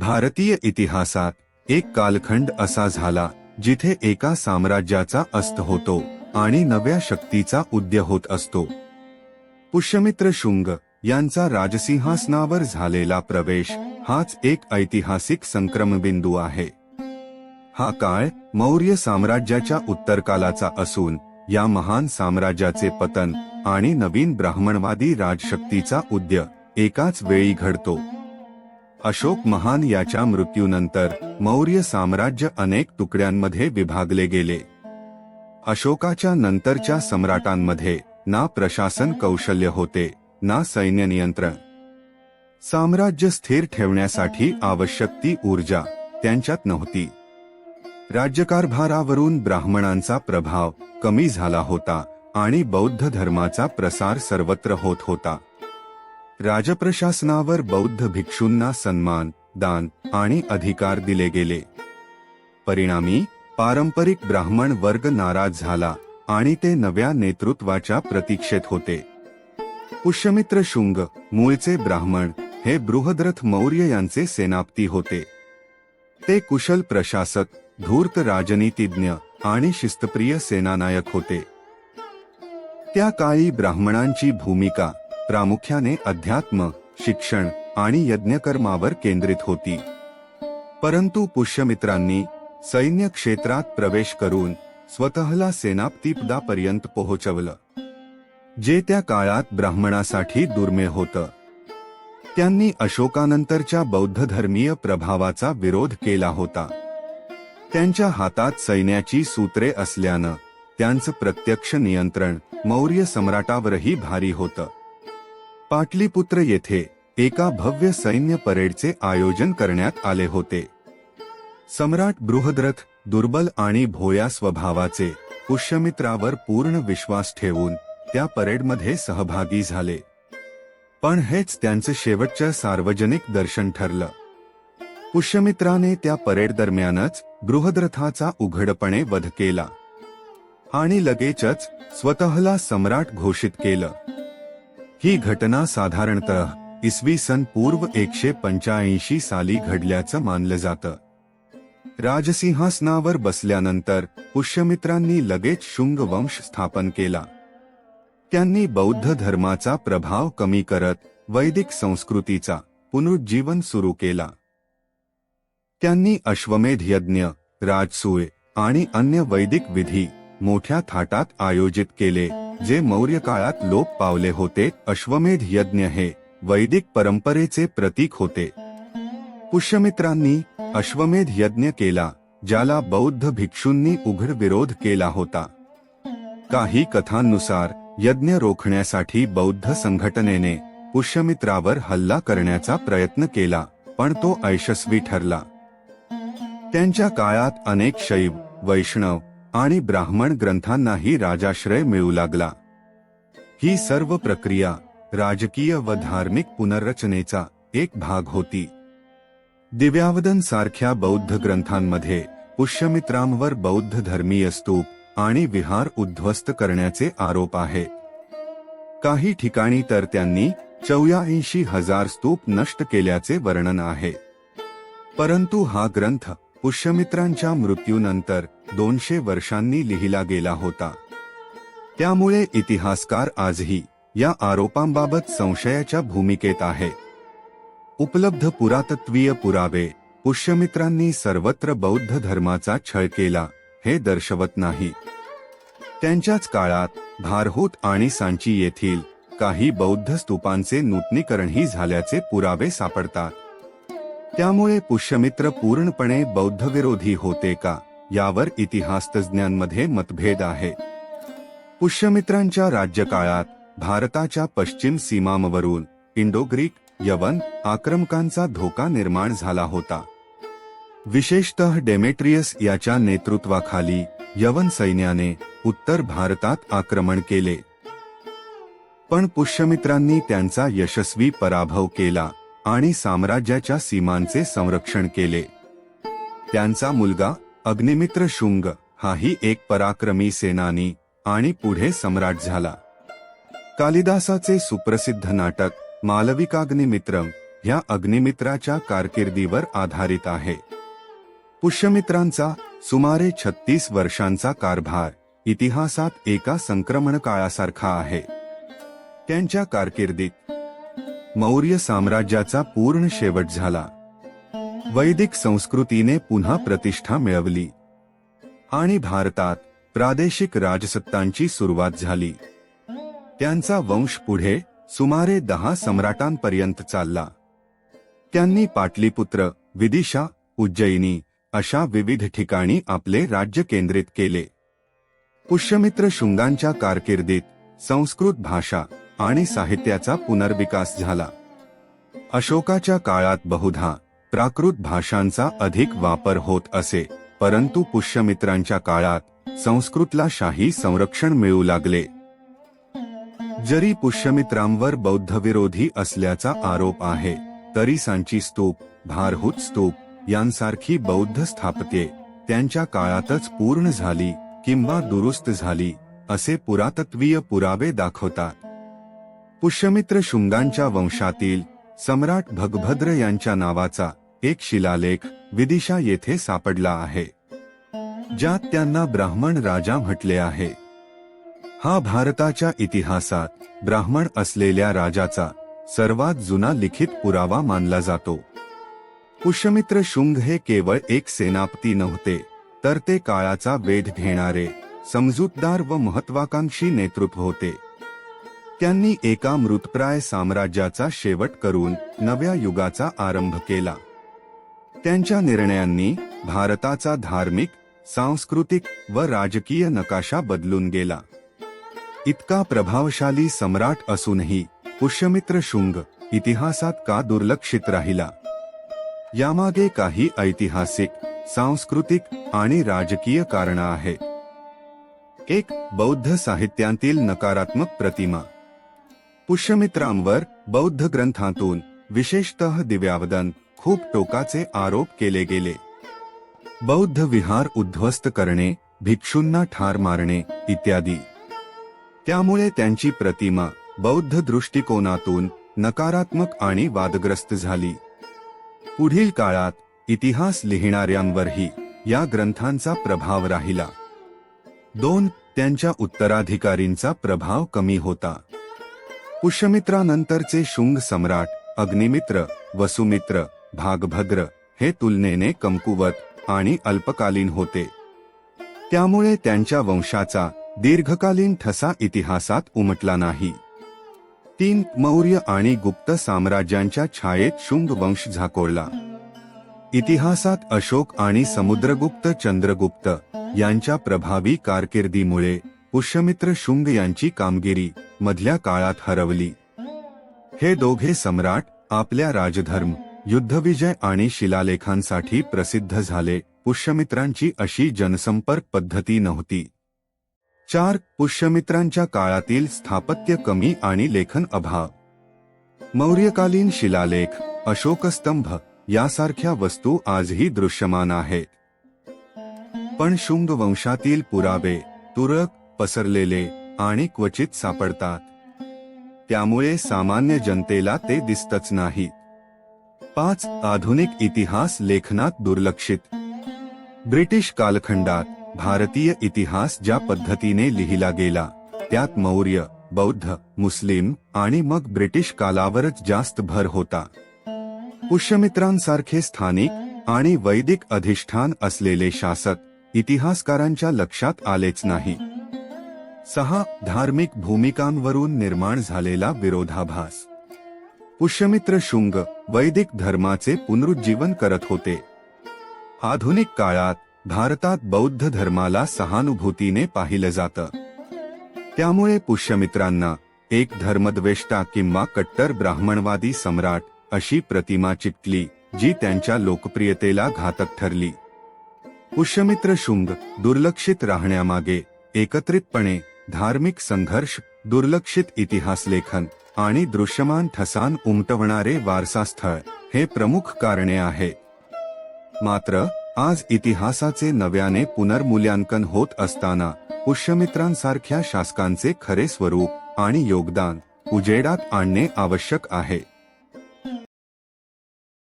भारतीय इतिहासात एक कालखंड असा झाला जिथे एका साम्राज्याचा अस्त होतो आणि नव्या शक्तीचा उदय होत असतो. पुष्यमित्र शुंग यांचा राजसिंहासनावर झालेला प्रवेश हाच एक ऐतिहासिक संक्रमबिंदू आहे. हा काळ मौर्य साम्राज्याच्या उत्तरकालाचा असून या महान साम्राज्याचे पतन आणि नवीन ब्राह्मणवादी राजशक्तीचा उदय एकाच वेळी घडतो. अशोक महान याच्या मृत्यूनंतर मौर्य साम्राज्य अनेक तुकड्यांमध्ये विभागले गेले. अशोकाच्या नंतरच्या सम्राटांमध्ये ना प्रशासन कौशल्य होते ना सैन्य नियंत्रण. साम्राज्य स्थिर ठेवण्यासाठी आवश्यक ती ऊर्जा त्यांच्यात नव्हती. राज्यकारभारावरून ब्राह्मणांचा प्रभाव कमी झाला होता आणि बौद्ध धर्माचा प्रसार सर्वत्र होत होता. राजप्रशासनावर बौद्ध भिक्षूंना सन्मान दान आणि अधिकार दिले गेले. परिणामी पारंपरिक ब्राह्मण वर्ग नाराज झाला आणि ते नव्या नेतृत्वाच्या प्रतीक्षेत होते. पुष्यमित्र शुंग मूळचे ब्राह्मण हे बृहद्रथ मौर्य यांचे सेनापती होते. ते कुशल प्रशासक धूर्त राजनीतिज्ञ आणि शिस्तप्रिय सेनानायक होते. त्या काळी ब्राह्मणांची भूमिका प्रामुख्याने अध्यात्म शिक्षण आणि यज्ञकर्मावर केंद्रित होती. परंतु पुष्यमित्रांनी सैन्य क्षेत्रात प्रवेश करून स्वतःला सेनापतीपदापर्यंत पोहोचवलं जे त्या काळात ब्राह्मणासाठी दुर्मिळ होतं. त्यांनी अशोकानंतरच्या बौद्ध धर्मीय प्रभावाचा विरोध केला होता. त्यांच्या हातात सैन्याची सूत्रे असल्यानं त्यांचं प्रत्यक्ष नियंत्रण मौर्य सम्राटावरही भारी होतं. पाटलीपुत्र येथे एका भव्य सैन्य परेडचे आयोजन करण्यात आले होते. सम्राट बृहद्रथ दुर्बल आणि भोया स्वभावाचे पुष्यमित्रावर पूर्ण विश्वास ठेवून त्या परेडमध्ये सहभागी झाले. पण हेच त्यांचं शेवटचं सार्वजनिक दर्शन ठरलं. पुष्यमित्राने त्या परेड दरम्यानच बृहद्रथाचा उघडपणे वध केला. आणि लगेचच स्वतःला सम्राट घोषित केलं. ही घटना साधारणतः इसवी सन पूर्व एकशे पंच्याऐंशी साली घडल्याचं मानलं जातं. राजसिंहासनावर बसल्यानंतर पुष्यमित्रांनी लगेच शुंग वंश स्थापन केला. त्यांनी बौद्ध धर्माचा प्रभाव कमी करत वैदिक संस्कृतीचा पुनरुज्जीवन सुरू केला. त्यांनी अश्वमेध यज्ञ राजसूय आणि अन्य वैदिक विधी मोठ्या थाटात आयोजित केले. जे मौर्य काळात लोप पावले होते अश्वमेध यज्ञ हे वैदिक परंपरेचे प्रतीक होते. पुष्यमित्रांनी अश्वमेध यज्ञ केला ज्याला बौद्ध भिक्षूंनी उघड विरोध केला होता. काही कथांनुसार यज्ञ रोखण्यासाठी बौद्ध संघटनेने पुष्यमित्रावर हल्ला करण्याचा प्रयत्न केला पण तो अयशस्वी ठरला. त्यांच्या काळात अनेक शैव वैष्णव आणि ब्राह्मण ग्रंथांनाही राजाश्रय मिळू लागला. ही सर्व प्रक्रिया राजकीय व धार्मिक पुनर्रचनेचा एक भाग होती. दिव्यावदन सारख्या बौद्ध ग्रंथांमध्ये पुष्यमित्रांवर बौद्ध धर्मीय स्तूप आणि विहार उद्ध्वस्त करण्याचे आरोप आहेत काही ठिकाणी तर त्यांनी चौऱ्याऐंशी हजार स्तूप नष्ट केल्याचे वर्णन आहे. परंतु हा ग्रंथ पुष्यमित्रांच्या मृत्यूनंतर दोनशे वर्षांनी लिहिला गेला होता. त्यामुळे इतिहासकार आजही या आरोपांबाबत संशयाच्या भूमिकेत आहे. उपलब्ध पुरातत्वीय पुरावे पुष्यमित्रांनी सर्वत्र बौद्ध धर्माचा छळ केला हे दर्शवत नाही. त्यांच्याच काळात भारहूत आणि सांची येथील काही बौद्ध स्तूपांचे नूतनीकरणही झाल्याचे पुरावे सापडतात. त्यामुळे पुष्यमित्र पूर्णपणे बौद्धविरोधी होते का? यावर इतिहासतज्ञांमध्ये मतभेद आहे. पुष्यमित्रांच्या राज्यकाळात भारताच्या पश्चिम सीमांवरून इंडो ग्रीक यवन आक्रमकांचा धोका निर्माण झाला होता. विशेषतः डेमेट्रियस याच्या नेतृत्वाखाली यवन सैन्याने उत्तर भारतात आक्रमण केले. पण पुष्यमित्रांनी त्यांचा यशस्वी पराभव केला. आणि साम्राज्याच्या सीमांचे संरक्षण केले. त्यांचा मुलगा अग्निमित्र शुंग हाही एक पराक्रमी सेनानी आणि पुढे सम्राट झाला. कालिदासाचे सुप्रसिद्ध नाटक मालविकाग्निमित्रम ह्या अग्निमित्राच्या कारकिर्दीवर आधारित आहे. पुष्यमित्रांचा सुमारे छत्तीस वर्षांचा कारभार इतिहासात एका संक्रमण काळासारखा आहे. त्यांच्या कारकिर्दीत मौर्य साम्राज्याचा पूर्ण शेवट झाला. वैदिक संस्कृतीने पुन्हा प्रतिष्ठा मिळवली. आणि भारतात प्रादेशिक राजसत्तांची सुरुवात झाली. त्यांचा वंश पुढे सुमारे दहा सम्राटांपर्यंत चालला. त्यांनी पाटलीपुत्र विदिशा उज्जयिनी अशा विविध ठिकाणी आपले राज्य केंद्रित केले. पुष्यमित्र शुंगांच्या कारकिर्दीत संस्कृत भाषा आणि साहित्याचा पुनर्विकास झाला. अशोकाच्या काळात बहुधा प्राकृत भाषांचा अधिक वापर होत असे परंतु पुष्यमित्रांच्या काळात संस्कृतला शाही संरक्षण मिळू लागले. जरी पुष्यमित्रांवर बौद्धविरोधी असल्याचा आरोप आहे तरी सांची स्तूप भारहूत स्तूप यांसारखी बौद्ध स्थापत्ये त्यांच्या काळातच पूर्ण झाली किंवा दुरुस्त झाली असे पुरातत्वीय पुरावे दाखवतात. पुष्यमित्र शुंगांच्या वंशातील सम्राट भगभद्र यांच्या नावाचा एक शिलालेख विदिशा येथे सापडला आहे ज्यात त्यांना ब्राह्मण राजा म्हटले आहे. हा भारताच्या इतिहासात ब्राह्मण असलेल्या राजाचा सर्वात जुना लिखित पुरावा मानला जातो. पुष्यमित्र शुंग हे केवळ एक सेनापती नव्हते तर ते काळाचा वेध घेणारे समजूतदार व महत्वाकांक्षी नेतृत्व होते. त्यांनी एका मृतप्राय साम्राज्याचा शेवट करून नव्या युगाचा आरंभ केला. त्यांच्या निर्णयांनी भारताचा धार्मिक सांस्कृतिक व राजकीय नकाशा बदलून गेला. इतका प्रभावशाली सम्राट असूनही पुष्यमित्र शुंग इतिहासात का दुर्लक्षित राहिला? यामागे काही ऐतिहासिक सांस्कृतिक आणि राजकीय कारणं आहेत. एक बौद्ध साहित्यांतील नकारात्मक प्रतिमा पुष्यमित्रांवर बौद्ध ग्रंथातून विशेषतः दिव्यावदन खूप टोकाचे आरोप केले गेले. बौद्ध विहार उद्ध्वस्त करणे भिक्षूंना ठार मारणे इत्यादी. त्यामुळे त्यांची प्रतिमा बौद्ध दृष्टिकोनातून नकारात्मक आणि वादग्रस्त झाली. पुढील काळात इतिहास लिहिणाऱ्यांवरही या ग्रंथांचा प्रभाव राहिला. दोन त्यांच्या उत्तराधिकारींचा प्रभाव कमी होता. पुष्यमित्रानंतरचे शुंग सम्राट अग्निमित्र वसुमित्र भागभद्र हे तुलनेने कमकुवत आणि अल्पकालीन होते. त्यामुळे त्यांच्या वंशाचा दीर्घकालीन ठसा इतिहासात उमटला नाही. तीन मौर्य आणि गुप्त साम्राज्यांच्या छायेत शुंग वंश झाकोळला. इतिहासात अशोक आणि समुद्रगुप्त चंद्रगुप्त यांच्या प्रभावी कारकिर्दीमुळे पुष्यमित्र शुंग यांची कामगिरी मधल्या काळात हरवली. हे दोघे सम्राट आपल्या राजधर्म युद्धविजय आणि शिलालेखांसाठी प्रसिद्ध झाले. पुष्यमित्रांची अशी जनसंपर्क पद्धती नव्हती. चार पुष्यमित्रांच्या काळातील स्थापत्य कमी आणि लेखन अभाव. मौर्यकालीन शिलालेख अशोकस्तंभ यासारख्या वस्तू आजही दृश्यमान आहेत. पण शुंग वंशातील पुरावे तुरक पसरलेले आणि क्वचित सापडतात. त्यामुळे सामान्य जनतेला ते दिसतच नाही. पाच आधुनिक इतिहास लेखनात दुर्लक्षित. ब्रिटिश कालखंडात भारतीय इतिहास ज्या पद्धतीने लिहिला गेला त्यात मौर्य बौद्ध मुस्लिम आणि मग ब्रिटिश कालावरच जास्त भर होता. पुष्यमित्रांसारखे स्थानिक आणि वैदिक अधिष्ठान असलेले शासक इतिहासकारांच्या लक्षात आलेच नाही. सहा धार्मिक भूमिकांवरून निर्माण झालेला विरोधाभास. पुष्यमित्र शुंग वैदिक धर्माचे पुनरुज्जीवन करत होते. आधुनिक काळात भारतात बौद्ध धर्माला सहानुभूतीने पाहिलं जातं. त्यामुळे पुष्यमित्रांना एक धर्मद्वेष्टा किंवा कट्टर ब्राह्मणवादी सम्राट अशी प्रतिमा चिकटली जी त्यांच्या लोकप्रियतेला घातक ठरली. पुष्यमित्र शुंग दुर्लक्षित राहण्यामागे एकत्रितपणे धार्मिक संघर्ष दुर्लक्षित इतिहास लेखन आणि दृश्यमान ठसान उमटवणारे वारसास्थळ हे प्रमुख कारणे आहेत मात्र आज इतिहासाचे नव्याने पुनर्मूल्यांकन होत असताना पुष्यमित्रांसारख्या शासकांचे खरे स्वरूप आणि योगदान उजेडात आणणे आवश्यक आहे.